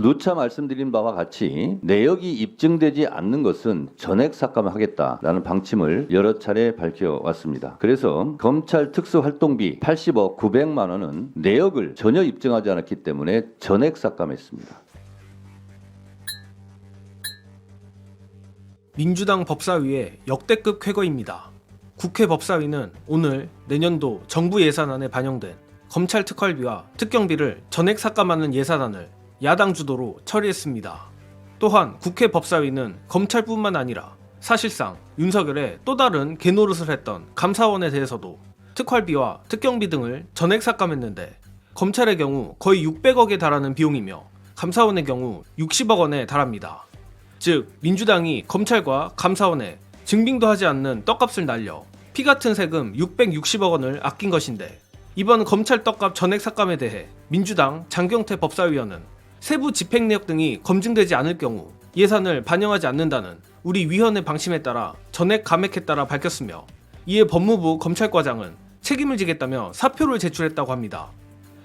누차 말씀드린 바와 같이 내역이 입증되지 않는 것은 전액 삭감을 하겠다라는 방침을 여러 차례 밝혀왔습니다. 그래서 검찰 특수활동비 80억 900만 원은 내역을 전혀 입증하지 않았기 때문에 전액 삭감했습니다. 민주당 법사위의 역대급 쾌거입니다. 국회 법사위는 오늘 내년도 정부 예산안에 반영된 검찰 특활비와 특경비를 전액 삭감하는 예산안을 야당 주도로 처리했습니다. 또한 국회 법사위는 검찰뿐만 아니라 사실상 윤석열의 또 다른 개노릇을 했던 감사원에 대해서도 특활비와 특경비 등을 전액 삭감했는데 검찰의 경우 거의 600억에 달하는 비용이며 감사원의 경우 60억 원에 달합니다. 즉 민주당이 검찰과 감사원에 증빙도 하지 않는 떡값을 날려 피 같은 세금 660억 원을 아낀 것인데 이번 검찰 떡값 전액 삭감에 대해 민주당 장경태 법사위원은 세부 집행 내역 등이 검증되지 않을 경우 예산을 반영하지 않는다는 우리 위원회 방침에 따라 전액 감액했다라 밝혔으며 이에 법무부 검찰과장은 책임을 지겠다며 사표를 제출했다고 합니다.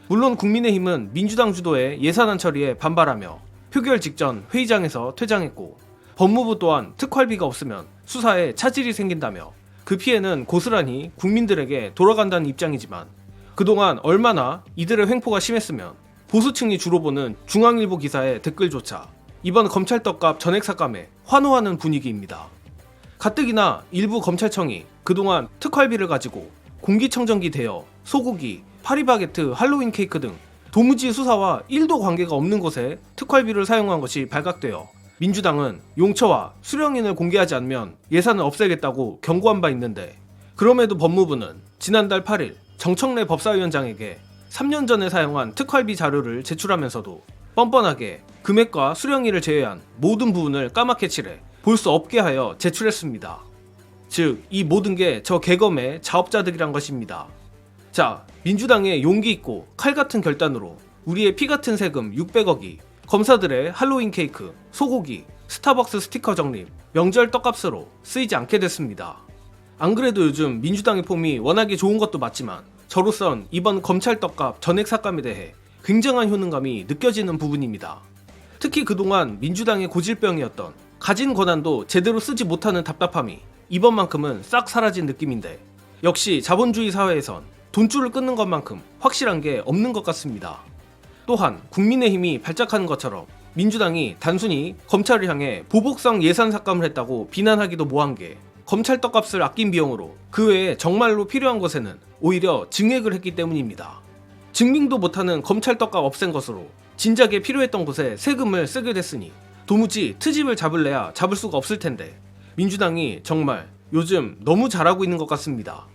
물론 국민의힘은 민주당 주도의 예산안 처리에 반발하며 표결 직전 회의장에서 퇴장했고 법무부 또한 특활비가 없으면 수사에 차질이 생긴다며 그 피해는 고스란히 국민들에게 돌아간다는 입장이지만 그동안 얼마나 이들의 횡포가 심했으면 보수층이 주로 보는 중앙일보 기사의 댓글조차 이번 검찰 떡값 전액 삭감에 환호하는 분위기입니다. 가뜩이나 일부 검찰청이 그동안 특활비를 가지고 공기청정기 대여, 소고기, 파리바게트, 할로윈 케이크 등 도무지 수사와 1도 관계가 없는 곳에 특활비를 사용한 것이 발각되어 민주당은 용처와 수령인을 공개하지 않으면 예산을 없애겠다고 경고한 바 있는데 그럼에도 법무부는 지난달 8일 정청래 법사위원장에게 3년 전에 사용한 특활비 자료를 제출하면서도 뻔뻔하게 금액과 수령일을 제외한 모든 부분을 까맣게 칠해 볼 수 없게 하여 제출했습니다. 즉, 이 모든 게 저 개검의 자업자득이란 것입니다. 자, 민주당의 용기 있고 칼 같은 결단으로 우리의 피 같은 세금 600억이 검사들의 할로윈 케이크, 소고기, 스타벅스 스티커 적립, 명절 떡값으로 쓰이지 않게 됐습니다. 안 그래도 요즘 민주당의 폼이 워낙에 좋은 것도 맞지만 저로선 이번 검찰 떡값 전액 삭감에 대해 굉장한 효능감이 느껴지는 부분입니다. 특히 그동안 민주당의 고질병이었던 가진 권한도 제대로 쓰지 못하는 답답함이 이번만큼은 싹 사라진 느낌인데 역시 자본주의 사회에선 돈줄을 끊는 것만큼 확실한 게 없는 것 같습니다. 또한 국민의힘이 발작하는 것처럼 민주당이 단순히 검찰을 향해 보복성 예산 삭감을 했다고 비난하기도 뭐한 게 검찰 떡값을 아낀 비용으로 그 외에 정말로 필요한 것에는 오히려 증액을 했기 때문입니다. 증빙도 못하는 검찰 떡값 없앤 것으로 진작에 필요했던 곳에 세금을 쓰게 됐으니 도무지 트집을 잡을래야 잡을 수가 없을 텐데 민주당이 정말 요즘 너무 잘하고 있는 것 같습니다.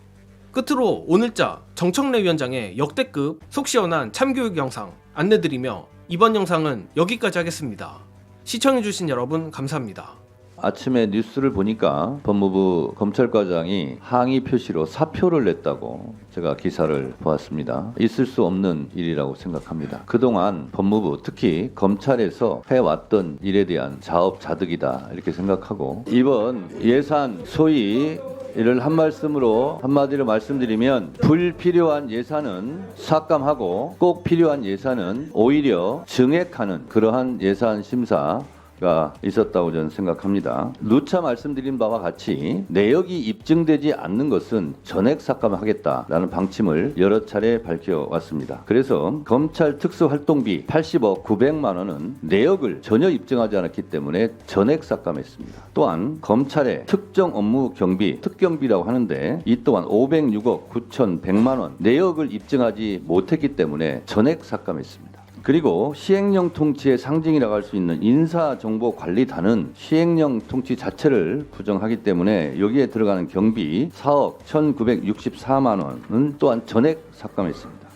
끝으로 오늘자 정청래 위원장의 역대급 속 시원한 참교육 영상 안내드리며 이번 영상은 여기까지 하겠습니다. 시청해주신 여러분 감사합니다. 아침에 뉴스를 보니까 법무부 검찰과장이 항의 표시로 사표를 냈다고 제가 기사를 보았습니다. 있을 수 없는 일이라고 생각합니다. 그동안 법무부 특히 검찰에서 해왔던 일에 대한 자업자득이다 이렇게 생각하고 이번 예산 소위 이를 한 말씀으로 한마디로 말씀드리면 불필요한 예산은 삭감하고 꼭 필요한 예산은 오히려 증액하는 그러한 예산 심사 가 있었다고 저는 생각합니다. 누차 말씀드린 바와 같이 내역이 입증되지 않는 것은 전액 삭감을 하겠다라는 방침을 여러 차례 밝혀왔습니다. 그래서 검찰 특수활동비 80억 900만 원은 내역을 전혀 입증하지 않았기 때문에 전액 삭감했습니다. 또한 검찰의 특정 업무 경비 특경비라고 하는데 이 또한 506억 9,100만 원 내역을 입증하지 못했기 때문에 전액 삭감했습니다. 그리고 시행령 통치의 상징이라고 할 수 있는 인사정보관리단은 시행령 통치 자체를 부정하기 때문에 여기에 들어가는 경비 4억 1,964만 원은 또한 전액 삭감했습니다.